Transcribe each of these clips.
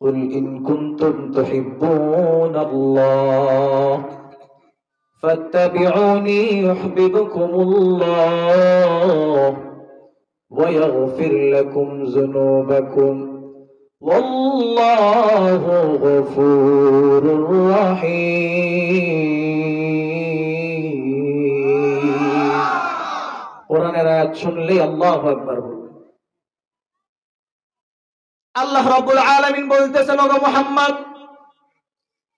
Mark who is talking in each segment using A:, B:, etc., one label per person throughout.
A: قل إن كنتم تحبون الله فاتبعوني يحببكم الله ويغفر لكم ذنوبكم والله غفور رحيم কোরআনের আয়াত শুনলেই আল্লাহ আকবার বলবেন
B: আল্লাহ রাব্বুল আলামিন বলতেছেন, ওগো মুহাম্মদ,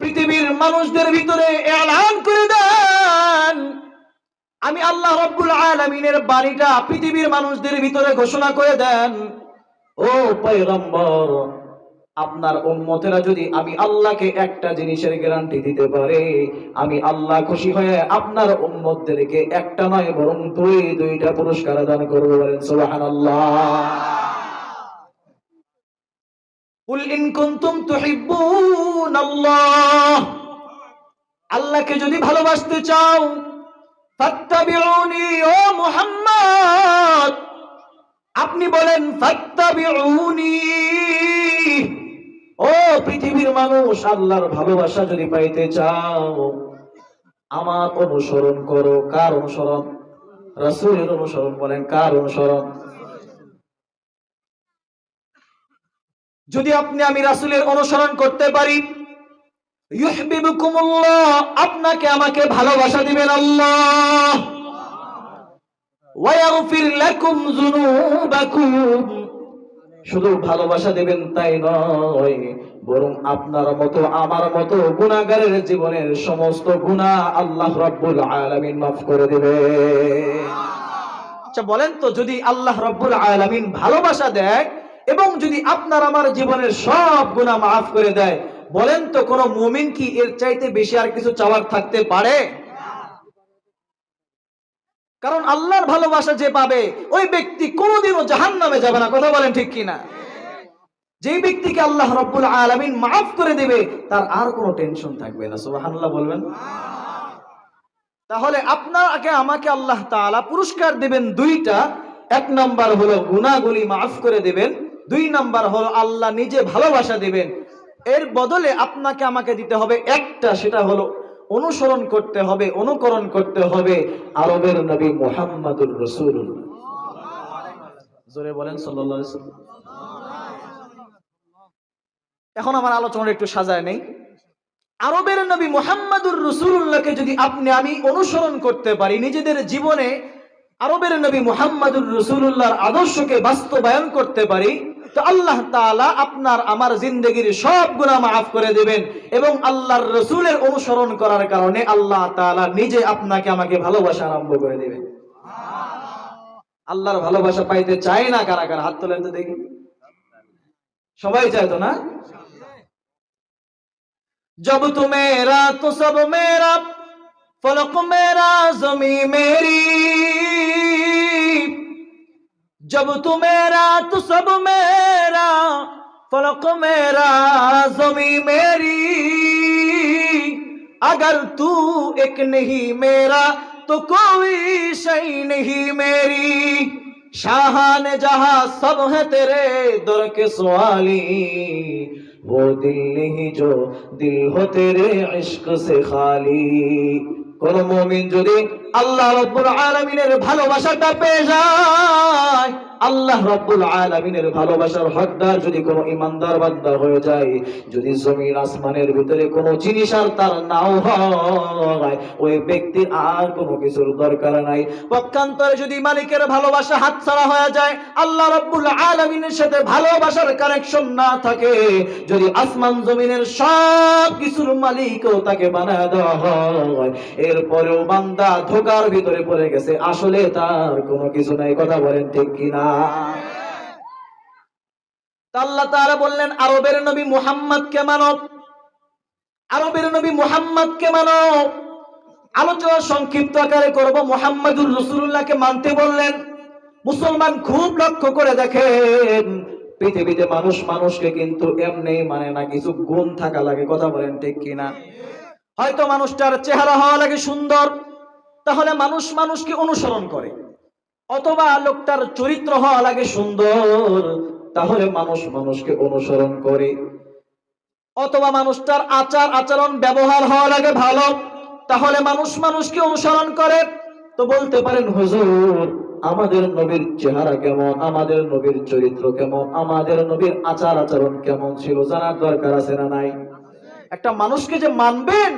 B: পৃথিবীর মানুষদের ভিতরে এলান করে দেন। আমি আল্লাহ রাব্বুল আলামিনের বাণীটা পৃথিবীর মানুষদের ভিতরে ঘোষণা করে দেন।
A: ও পয়গম্বর, আপনার উম্মতেরা যদি আমি আল্লাহকে একটা জিনিসের গ্যারান্টি দিতে পারে, আমি আল্লাহ খুশি হয়ে আপনার উম্মতদেরকে একটা নয়, বরং দুই, দুইটা পুরস্কার দান করব বলেন, সুবহানাল্লাহ।
B: কুল ইন আল্লাহকে যদি ভালোবাসতে চাও, ফাত্তাবিউনি, ও মুহাম্মদ। আপনি বলেন, ফাত্তাবিউনি।
A: ও পৃথিবীর মানুষ, আল্লাহর ভালোবাসা যদি পাইতে চাও আমার অনুসরণ করো। কার অনুসরণ? রাসূলের অনুসরণ বলেন, কার অনুসরণ?
B: যদি আপনি আমি রাসূলের অনুসরণ করতে পারি আপনাকে আমাকে ভালোবাসা দিবেন
A: শুধু ভালোবাসা দেবেন তাই নয়, বরং আপনার মতো, আমার মতো গুনাহগারের জীবনের সমস্ত গুনাহ আল্লাহ রাব্বুল আলামিন মাফ করে দেবে
B: আচ্ছা বলেন তো, যদি আল্লাহ রব্বুল আলামিন ভালোবাসা দেয় এবং যদি আপনার আমার জীবনের সব গুনাহ মাফ করে দেয়, বলেন তো কোন মুমিন কি এর চাইতে বেশি আর কিছু চাওয়ার থাকতে পারে? কারণ আল্লাহর ভালোবাসা যে পাবে, ওই ব্যক্তি কোনোদিনও জাহান্নামে যাবে না। কথা বলেন ঠিক কিনা? যেই ব্যক্তিকে আল্লাহ রব্বুল আলামিন মাফ করে দেবে, তার আর কোনো টেনশন থাকবে না। সুবহানাল্লাহ বলবেন? তাহলে আপনাকে, আমাকে আল্লাহ তাআলা পুরস্কার দেবেন দুইটা। এক নাম্বার হলো গুনাহগুলি মাফ করে দেবেন। দুই নাম্বার হলো আল্লাহ নিজে ভালোবাসা দেবেন। এর বদলে আপনাকে আমাকে দিতে হবে একটা, সেটা হলো অনুসরণ করতে হবে, অনুকরণ করতে হবে
A: আরবের নবী মুহাম্মাদুর রাসূলুল্লাহ।
B: জোরে বলেন এখন আমার আলোচনা একটু সাজায় নেই। আরবের নবী মুহাম্মাদুর রসুল্লাহকে যদি আপনি, আমি অনুসরণ করতে পারি, নিজেদের জীবনে আরবের নবী মুহাম্মাদুর রসুল্লাহর আদর্শকে বাস্তবায়ন করতে পারি তো আল্লাহ তালা আপনার, আমার জিন্দগির সব গুণা মাফ করে দেবেন এবং আল্লাহর রসুলের অনুসরণ করার কারণে আল্লাহ তালা নিজে আপনাকে আমাকে ভালোবাসা আরম্ভ করে দেবেন। আল্লাহর ভালোবাসা পাইতে চায় না কারা কারা? হাত তোলেন তো দেখি। সবাই চায় তো না? জব তো মেরা, তো সব মেরা, ফলক মেরা, জমি মেরি। जब तू मेरा तो सब मेरा, फलक मेरा, जमी मेरी। अगर तू एक नहीं मेरा तो कोई सही नहीं मेरी। शाहान जहा सब है तेरे दर के सवाली।
A: वो दिल नहीं जो दिल हो तेरे इश्क से खाली।
B: को मोमिन जो আল্লাহ রব্বুল আলামিনের ভালোবাসাটা পেয়ে যায়।
A: আল্লাহ রব্বুল আলামিনের ভালোবাসার হকদার যদি কোনো ইমানদার বান্দা হয়ে যায়, যদি জমিন আসমানের ভিতরে কোনো জিনিস আর তার নাও হয়, ওই ব্যক্তির আর কোনো কিছুর দরকার নাই।
B: পক্ষান্তরে যদি মালিকের ভালোবাসা হাতছাড়া হয়ে যায়, আল্লাহ রব্বুল আলামিনের সাথে ভালোবাসার কানেকশন না থাকে,
A: যদি আসমান জমিনের সব কিছুর মালিকও তাকে বানায় দেওয়া হয়, এরপরেও বান্দা ধোকার ভিতরে পড়ে গেছে। আসলে তার কোনো কিছু নাই, কথা বলেন ঠিক কিনা?
B: আল্লাহ তাআলা বললেন, আরবের নবী মুহাম্মদকে মানো। আরবের নবী মুহাম্মদকে মানো। আলোচনা সংক্ষিপ্ত আকারে করব। মুহাম্মাদুর রাসূলুল্লাহকে মানতে বললেন, মুসলমান খুব লক্ষ্য করে দেখেন,
A: পৃথিবীতে মানুষ মানুষকে কিন্তু এমনি মানে না, কিছু গুণ থাকা লাগে, কথা বলেন ঠিক কিনা?
B: হয়তো মানুষটার চেহারা হওয়া লাগে সুন্দর তাহলে মানুষ মানুষকে অনুসরণ করে। অথবা লোকটার চরিত্র হওয়া লাগে সুন্দর,
A: তাহলে মানুষ মানুষকে অনুসরণ করে।
B: অথবা মানুষটার আচার আচরণ ব্যবহার হওয়া লাগে ভালো, তাহলে মানুষ মানুষকে অনুসরণ করে।
A: তো বলতে পারেন, হুজুর, আমাদের নবীর চেহারা কেমন? আমাদের নবীর চরিত্র কেমন? আমাদের নবীর আচার আচরণ কেমন ছিল? জানার দরকার আছে না নাই?
B: একটা মানুষকে যে মানবেন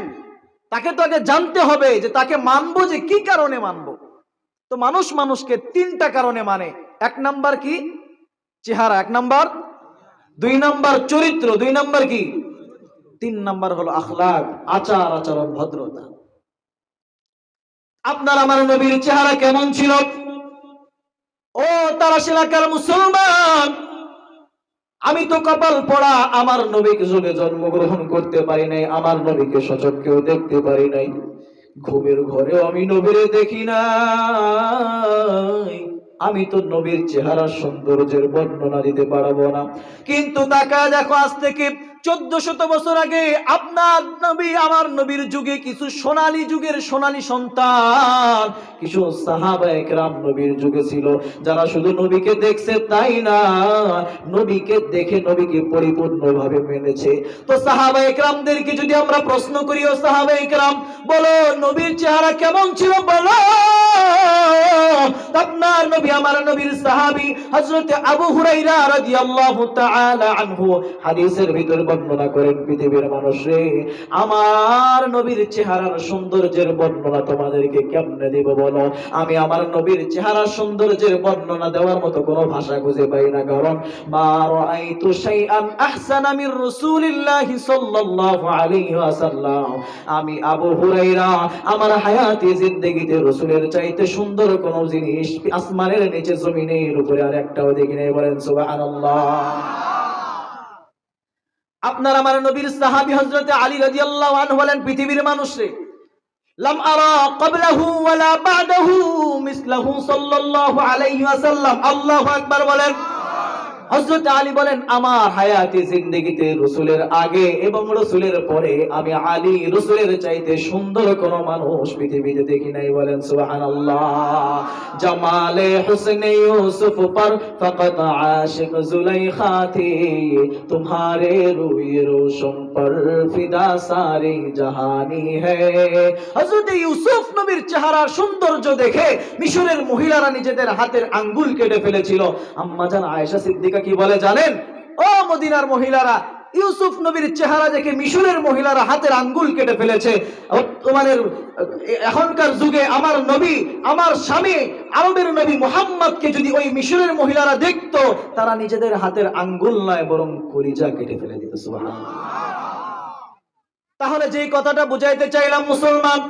B: তাকে তো আগে জানতে হবে যে তাকে মানবো যে কি কারণে মানবো। তো মানুষ মানুষকে তিনটা কারণে মানে। এক নাম্বার কি? চেহারা। এক নাম্বার? দুই নাম্বার চরিত্র। দুই নাম্বার কি? তিন নাম্বার হলো আখলাক, আচার আচরণ, ভদ্রতা। আপনার, আমার নবীর চেহারা কেমন ছিল? ও তারা এলাকার মুসলমান! আমি তো কপাল পড়া, আমার নবীকে যুগে জন্মগ্রহণ করতে পারি নাই, আমার নবীকে সচক্ষেও দেখতে পারি নাই। ঘুমের ঘরেও আমি নবীরে দেখি নাই। আমি তো নবীর চেহারার সৌন্দর্যের বর্ণনা দিতে পারব না। কিন্তু তাকা দেখো, আজ থেকে চোদ্দ শত বছর আগে আপনার নবী, আমার নবীর যুগে কিছু সোনালী যুগের সোনালী সন্তান কিছু সাহাবা একরাম নবীর যুগে ছিল, যারা শুধু নবীকে দেখছে তাই না, নবীকে দেখে নবীকে পরিপূর্ণভাবে মেনেছে। তো সাহাবা একরামদেরকে যদি আমরা প্রশ্ন করি, ও সাহাবা একরাম, বলো, নবীর চেহারা কেমন ছিল? বলো। আপনার নবী, আমার নবীর সাহাবী হযরত আবু হুরাইরা রাদিয়াল্লাহু তাআলা আনহু হাদিসের ভিতর বর্ণনা করেন, পৃথিবীর মানুষ আমার নবীর চেহারার সৌন্দর্যের বর্ণনা তোমাদেরকে কেমনে দেব বলো? আমি আমার নবীর চেহারার সৌন্দর্যের বর্ণনা দেওয়ার মতো কোনো ভাষা খুঁজে পাই না, কারণ মা রাআইতু শাইআন আহসানা মির রাসূলিল্লাহি সাল্লাল্লাহু আলাইহি ওয়াসাল্লাম। আমি আবু হুরাইরা, আমার হায়াতে জিন্দেগিতে রাসূলের চাইতে সুন্দর কোন জিনিস আসমানের নিচে জমিনের উপরে আর একটাও দেখি নাই বলেন, সুবহানাল্লাহ। আপনার আমার নবীর সাহাবী হযরতে আলী রাদিয়াল্লাহু আনহু বলেন, পৃথিবীর মানুষে লাম আরা ক্বাবলাহু ওয়ালা বাদাহু মিসলাহু সাল্লাল্লাহু আলাইহি ওয়াসাল্লাম আল্লাহু আকবার বলেন হজরত আলী বলেন, আমার হায়াতি জিন্দগিতে রসুলের আগে এবং রসুলের পরে আমি আলী রসুলের চাইতে সুন্দর কোন মানুষ পৃথিবীতে দেখি নাই। বলেন সুহান জামালে হুসনে ইউসুফ পর ফকত আশিক জুলাইখা থি তোমারে রুই রোশন পর ফিদা সারি জাহানি হজরত ইউসুফ নবীর চেহারার সৌন্দর্য দেখে মিশরের মহিলারা নিজেদের হাতের আঙ্গুল কেটে ফেলেছিল। আয়েশা সিদ্দিকা কি বলে জানেন? ও মদিনার মহিলারা, ইউসুফ নবীর চেহারা দেখে মিশরের মহিলারা হাতের আঙ্গুল কেটে ফেলেছে। তোমাদের, এখনকার যুগে আমার নবী, আমার স্বামী, আরবের নবী মোহাম্মদকে যদি ওই মিশরের মহিলারা দেখতো, তারা নিজেদের হাতের আঙ্গুল নয়, বরং কলিজা কেটে ফেলে দিত তাহলে যে কথাটা বুঝাইতে চাইলাম মুসলমান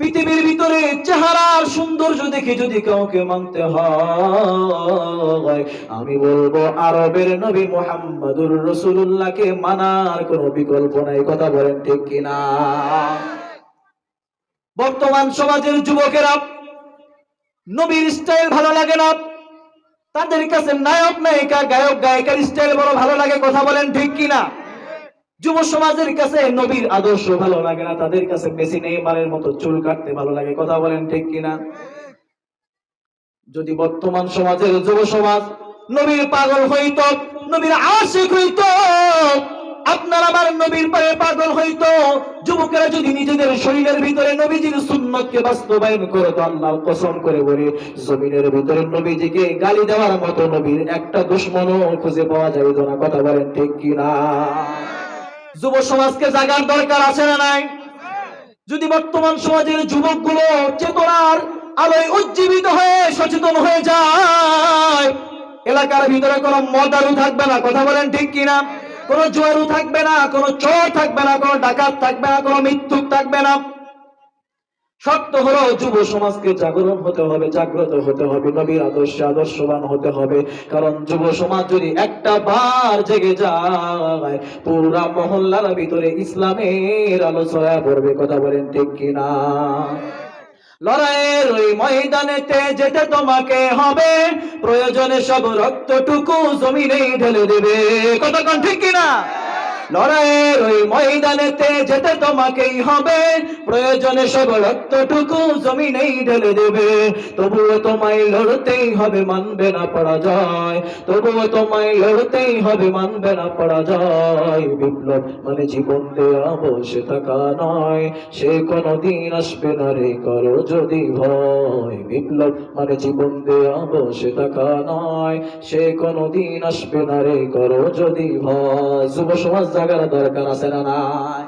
B: পৃথিবীর ভিতরে চেহারার সৌন্দর্য দেখে যদি কাউকে মানতে হয়, আমি বলব আরবের নবী মোহাম্মদুর রসুল্লাহকে মানার কোনো বিকল্প নাই, কথা বলেন ঠিক কিনা? বর্তমান সমাজের যুবকেরা নবীর স্টাইল ভালো লাগে না, তাদের কাছে নায়ক, নায়িকা, গায়ক, গায়িকার স্টাইল বড় ভালো লাগে, কথা বলেন ঠিক কিনা? যুব সমাজের কাছে নবীর আদর্শ ভালো লাগে না, তাদের কাছে মেসি নেইমারের মতো চুল কাটতে ভালো লাগে, কথা বলেন ঠিক কিনা? যদি বর্তমান সমাজের যুব সমাজ নবীর পাগল হইত, নবীর আশিক হইত, আপনার আমার নবীর পায়ে পাগল হইতো, যুবকেরা যদি নিজেদের শরীরের ভিতরে নবীজির সুন্নতকে বাস্তবায়ন করে তো আল্লাহ কসম করে বলে, জমিনের ভিতরে নবীজিকে গালি দেওয়ার মতো নবীর একটা দুশ্মনও খুঁজে পাওয়া যাইত না, কথা বলেন ঠিক কিনা? যুব সমাজকে জাগার দরকার আছে না নাই? যদি বর্তমান সমাজের যুবকগুলো চেতনার আলোয় উজ্জীবিত হয়ে সচেতন হয়ে যায়, এলাকার ভিতরে কোনো মদারু থাকবে না। কথা বলেন ঠিক কিনা? কোনো জোয়ারু থাকবে না, কোনো চোর থাকবে না, কোনো ডাকাত থাকবে না, কোনো মৃত্যুক থাকবে না। শর্ত হলো যুব সমাজকে জাগরণ হতে হবে, জাগ্রত হতে হবে, নবীর আদর্শে আদর্শবান হতে হবে। কারণ যুব সমাজ যদি একটা বার জেগে যায়, পুরা মহল্লার ভিতরে ইসলামের আলোচনা পড়বে, কথা বলেন ঠিক কিনা? লড়াইয়ের ওই ময়দানেতে যেতে তোমাকে হবে, প্রয়োজনে সব রক্তটুকু জমিনেই ঢেলে দেবে কতক্ষণ ঠিক কিনা?
A: লড়াইয়ের ওই ময়দানেতে যেতে তোমাকেই হবে। প্রয়োজনে সব রক্তটুকু জমিনেই ঢেলে দেবে। তবুও তোমায় লড়তেই হবে, মানবে না পরাজয়। তবুও তোমায় লড়তেই হবে, মানবে না পরাজয়। বিপ্লব মানে জীবন দেওয়া বসে থাকা নয়, সে কোনদিন আসবে না রে করো যদি ভয়। বিপ্লব মানে জীবন দেওয়া বসে থাকা নয়, সে কোনদিন আসবে না রে করো যদি ভয়। যুব সমাজ জাগার দরকার আছে না নাই?